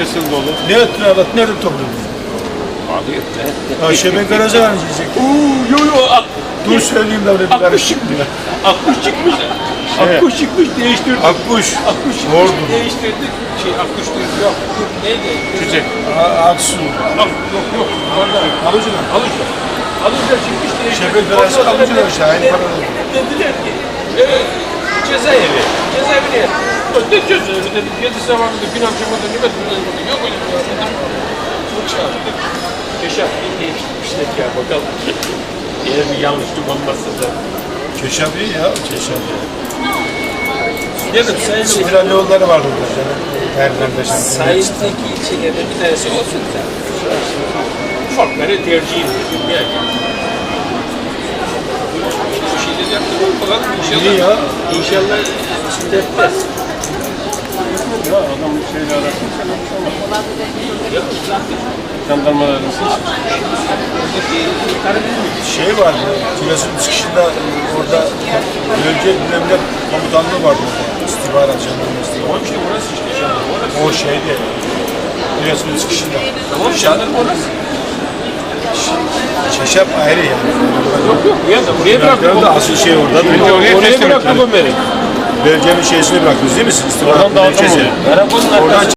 nasıl dolu? Ne ettin alat? Nerede topladın? Abi Ha Şebek Garaj'a gidecek? Uuu yo yo ak- Dur söyleyeyim de öyle bir Akkuş karışık çıkmış. ya. Akkuş çıkmış. Akkuş çıkmış değiştirdik. Akkuş. Akkuş çıkmış Ordu. değiştirdik. Şey akkuş değil. Yok. Neydi? Çiçek. Aksu. Ak, yok yok. Orada. Alıcılar. Alıcı. Alıcı çıkmış değiştirdik. Şebek sonra alıcılar işte, aynı parada. Dediler ki. E, cezaevi. Cezaevine yat. Ne. Yok öyle şey. Değiştirmişler ya bakalım. Eğer bir yanlışlık olmazsa da. Keşaf iyi ya. Keşaf. Dedim sayın Sivil yolları var burada. canım. Erlen'de Sayızdaki ilçelerde bir tanesi olsun da. Ufakları tercihim dedim yani. Bu şeyleri yaptım bakalım inşallah. İyi ya. İnşallah stepmez. Ya adam şeyle arasın sen Jandarmaların şey var. Giresun çıkışında orada bölge bilmem komutanlığı vardı. İstihbarat, jandarma istihbarat. Onun için orası işte. Orası. O şeydi. Giresun çıkışında. Tamam jandarma orası. Keşaf ayrı yani. Yok yok buraya da buraya bıraktım. Asıl şey orada. Oraya teslim bıraktım ettiler. Bölgenin şeysini bıraktınız değil mi siz? İstihbarat Oradan dağıtım. Karakolun Oradan.